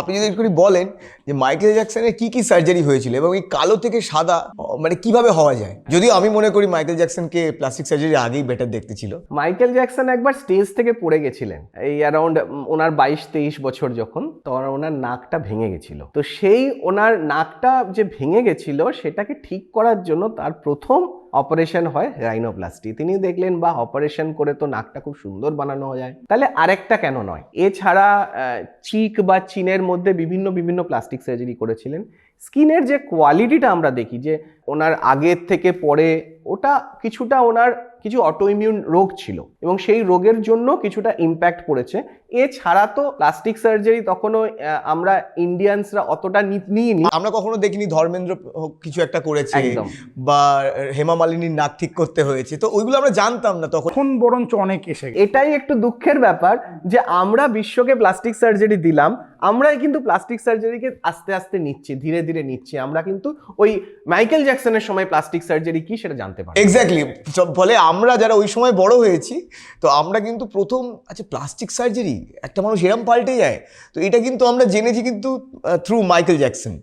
আপনি যদি একটু বলেন যে মাইকেল জ্যাকসনের কি কি সার্জারি হয়েছিল এবং এই কালো থেকে সাদা মানে কীভাবে হওয়া যায়? যদিও আমি মনে করি মাইকেল জ্যাকসনকে প্লাস্টিক সার্জারি আগেই বেটার দেখতে ছিল। মাইকেল জ্যাকসন একবার স্টেজ থেকে পড়ে গেছিলেন, এই অ্যারাউন্ড ওনার বাইশ তেইশ বছর যখন, তখন ওনার নাকটা ভেঙে গেছিল। তো সেই ওনার নাকটা যে ভেঙে গেছিল, সেটাকে ঠিক করার জন্য তার প্রথম অপারেশন হয় রাইনোপ্লাস্টি তিনি দেখলেন বা অপারেশন করে তো নাকটা খুব সুন্দর বানানো যায়। তাহলে আরেকটা কেন নয়? এছাড়া চিক বা চিনের মধ্যে বিভিন্ন বিভিন্ন প্লাস্টিক সার্জারি করেছিলেন। স্কিনের যে কোয়ালিটিটা আমরা দেখি, যে ওনার আগের থেকে পরে, ওটা কিছুটা ওনার কিছু অটোইমিউন রোগ ছিল এবং সেই রোগের জন্য কিছুটা ইম্প্যাক্ট পড়েছে। এছাড়া তো প্লাস্টিক সার্জারি তখনও আমরা ইন্ডিয়ানসরা অতটা নিইনি। আমরা কখনো দেখিনি ধর্মেন্দ্র কিছু একটা করেছে বা হেমা মালিনীর নাক ঠিক করতে হয়েছে। তো ওইগুলো আমরা জানতাম না তখন। বরঞ্চ অনেক এসে এটাই একটু দুঃখের ব্যাপার যে আমরা বিশ্বকে প্লাস্টিক সার্জারি দিলাম আমরাই কিন্তু প্লাস্টিক সার্জারিকে আস্তে আস্তে নিচ্ছি ধীরে ধীরে নিচ্ছি। আমরা কিন্তু ওই মাইকেল জ্যাকসনের সময় প্লাস্টিক সার্জারি কি সেটা জানতে পারি এক্স্যাক্টলি ফলে আমরা যারা ওই সময় বড় হয়েছি, তো আমরা কিন্তু প্রথম আচ্ছা প্লাস্টিক সার্জারি একটা মানুষ এরম পাল্টে যায়। তো এটা কিন্তু আমরা জেনেছি কিন্তু থ্রু মাইকেল জ্যাকসন